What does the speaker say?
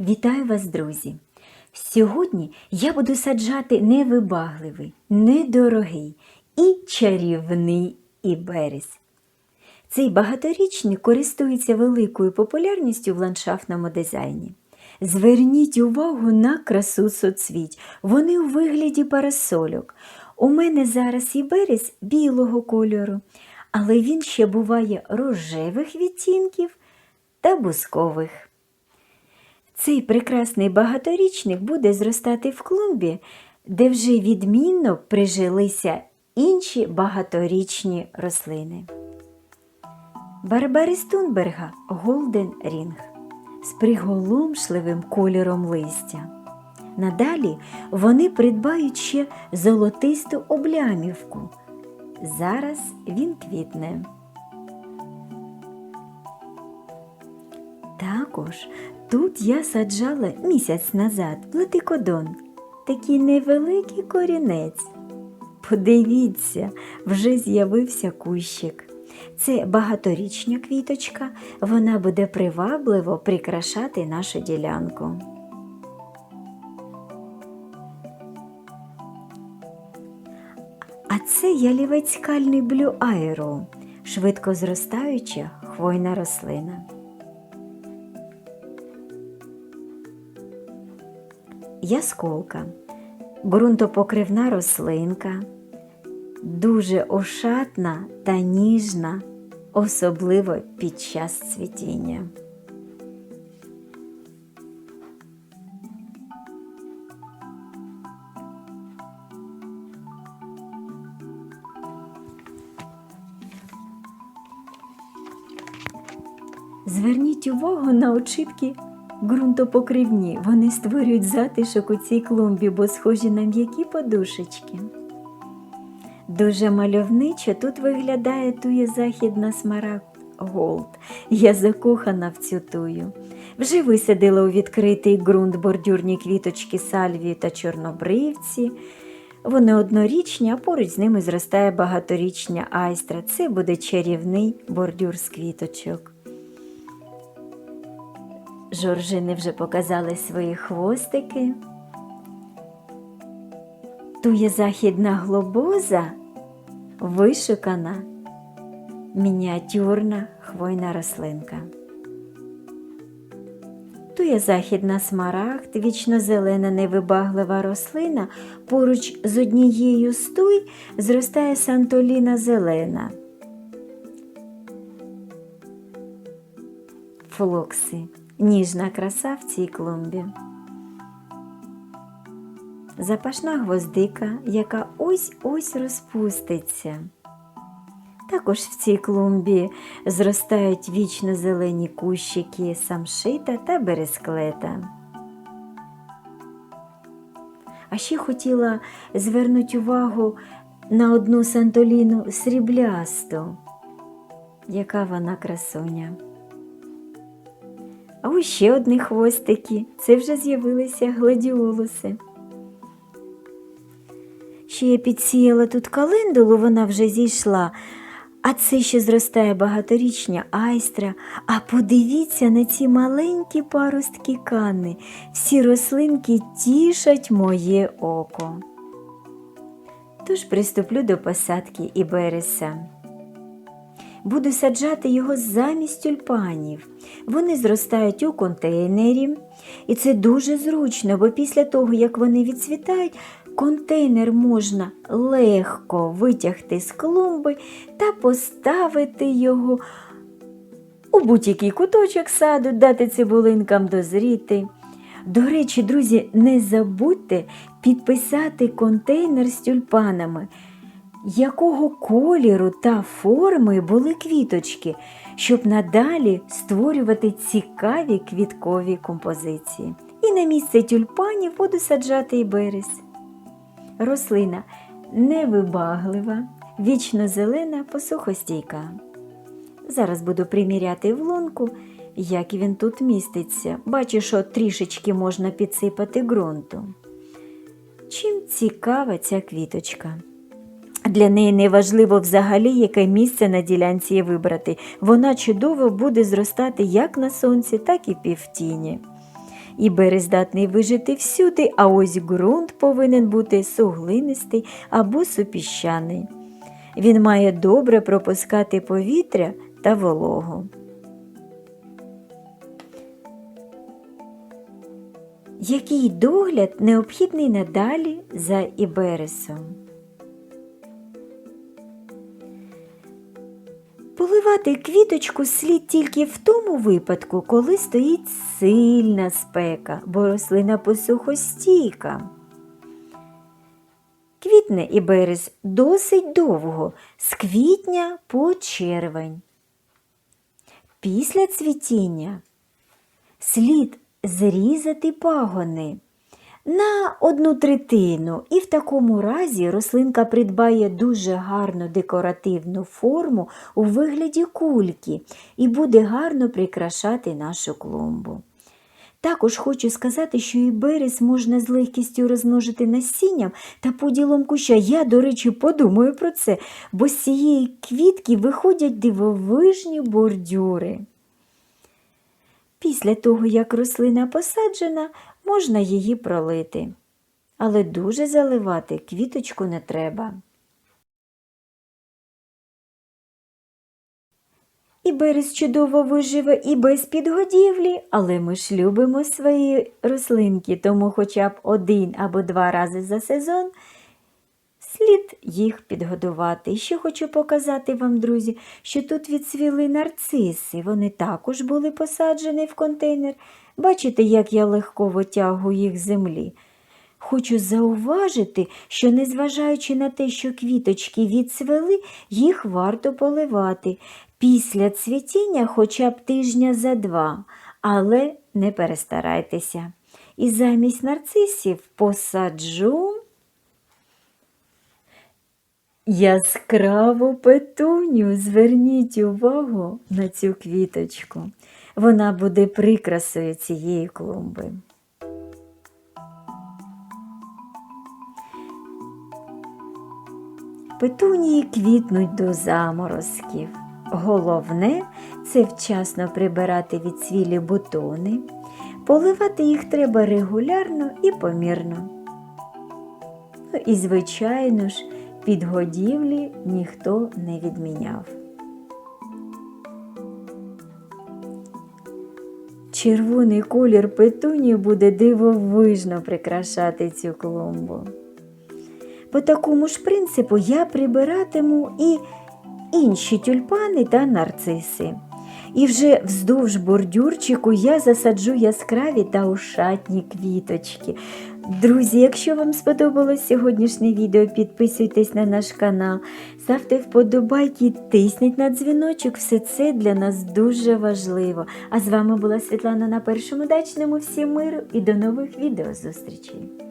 Вітаю вас, друзі! Сьогодні я буду саджати невибагливий, недорогий і чарівний іберіс. Цей багаторічник користується великою популярністю в ландшафтному дизайні. Зверніть увагу на красу соцвіть. Вони у вигляді парасольок. У мене зараз іберіс білого кольору, але він ще буває рожевих відтінків та бускових. Цей прекрасний багаторічник буде зростати в клумбі, де вже відмінно прижилися інші багаторічні рослини. Барбарис Тунберга Голден Рінг з приголомшливим кольором листя. Надалі вони придбають ще золотисту облямівку. Зараз він квітне. Також тут я саджала місяць назад платикодон, такий невеликий корінець. Подивіться, вже з'явився кущик. Це багаторічня квіточка, вона буде привабливо прикрашати нашу ділянку. А це ялівець скальний блю аеро, швидко зростаюча хвойна рослина. Ясколка, ґрунтопокривна рослинка, дуже ошатна та ніжна, особливо під час цвітіння. Зверніть увагу на очіпки ґрунтопокривні. Вони створюють затишок у цій клумбі, бо схожі на м'які подушечки. Дуже мальовничо тут виглядає тує західна смарагд Голд. Я закохана в цю тую. Вже висадила у відкритий ґрунт бордюрні квіточки сальвії та чорнобривці. Вони однорічні, а поруч з ними зростає багаторічня айстра. Це буде чарівний бордюр з квіточок. Жоржини вже показали свої хвостики. Тує західна глобоза вишукана мініатюрна хвойна рослинка. Тує західна смарагд, вічно-зелена невибаглива рослина, поруч з однією з зростає сантоліна зелена. Флокси. Ніжна краса в цій клумбі. Запашна гвоздика, яка ось-ось розпуститься. Також в цій клумбі зростають вічно зелені кущики самшита та бересклета. А ще хотіла звернути увагу на одну сантоліну сріблясту, яка вона красуня. А ось ще одні хвостики. Це вже з'явилися гладіолуси. Ще я підсіяла тут календулу, вона вже зійшла, а це ще зростає багаторічня айстра. А подивіться на ці маленькі паростки кани. Всі рослинки тішать моє око. Тож приступлю до посадки ібериса. Буду саджати його замість тюльпанів. Вони зростають у контейнері, і це дуже зручно, бо після того, як вони відцвітають, контейнер можна легко витягти з клумби та поставити його у будь-який куточок саду, дати цибулинкам дозріти. До речі, друзі, не забудьте підписати контейнер з тюльпанами якого кольору та форми були квіточки, щоб надалі створювати цікаві квіткові композиції. І на місце тюльпанів буду саджати і берез. Рослина невибаглива, вічно зелена, посухостійка. Зараз буду приміряти в лунку, як він тут міститься. Бачу, що трішечки можна підсипати ґрунту. Чим цікава ця квіточка? Для неї не важливо взагалі, яке місце на ділянці вибрати. Вона чудово буде зростати як на сонці, так і півтіні. І берег здатний вижити всюди, а ось ґрунт повинен бути суглинистий або супіщаний. Він має добре пропускати повітря та вологу. Який догляд необхідний надалі за ібересом? Поливати квіточку слід тільки в тому випадку, коли стоїть сильна спека, бо рослина посухостійка. Квітне іберес досить довго, з квітня по червень. Після цвітіння слід зрізати пагони на одну третину, і в такому разі рослинка придбає дуже гарну декоративну форму у вигляді кульки і буде гарно прикрашати нашу клумбу. Також хочу сказати, що і берез можна з легкістю розмножити насінням та поділом куща. Я, до речі, подумаю про це, бо з цієї квітки виходять дивовижні бордюри. Після того, як рослина посаджена, можна її пролити. Але дуже заливати квіточку не треба. І берез чудово виживе і без підгодівлі, але ми ж любимо свої рослинки, тому хоча б один або два рази за сезон слід їх підгодувати. І ще хочу показати вам, друзі, що тут відцвіли нарциси. Вони також були посаджені в контейнер. Бачите, як я легко витягую їх з землі. Хочу зауважити, що незважаючи на те, що квіточки відцвели, їх варто поливати після цвітіння хоча б тижня за два, але не перестарайтеся. І замість нарцисів посаджу яскраву петуню. Зверніть увагу на цю квіточку. Вона буде прикрасою цієї клумби. Петунії квітнуть до заморозків. Головне це вчасно прибирати відсвілі бутони. Поливати їх треба регулярно і помірно. Ну і, звичайно ж, підгодівлі ніхто не відміняв. Червоний колір петунії буде дивовижно прикрашати цю клумбу. По такому ж принципу я прибиратиму і інші тюльпани та нарциси. І вже вздовж бордюрчику я засаджу яскраві та ушатні квіточки. Друзі, якщо вам сподобалось сьогоднішнє відео, підписуйтесь на наш канал, ставте вподобайки, тисніть на дзвіночок. Все це для нас дуже важливо. А з вами була Світлана на першому дачному. Всім миру і до нових відео зустрічей!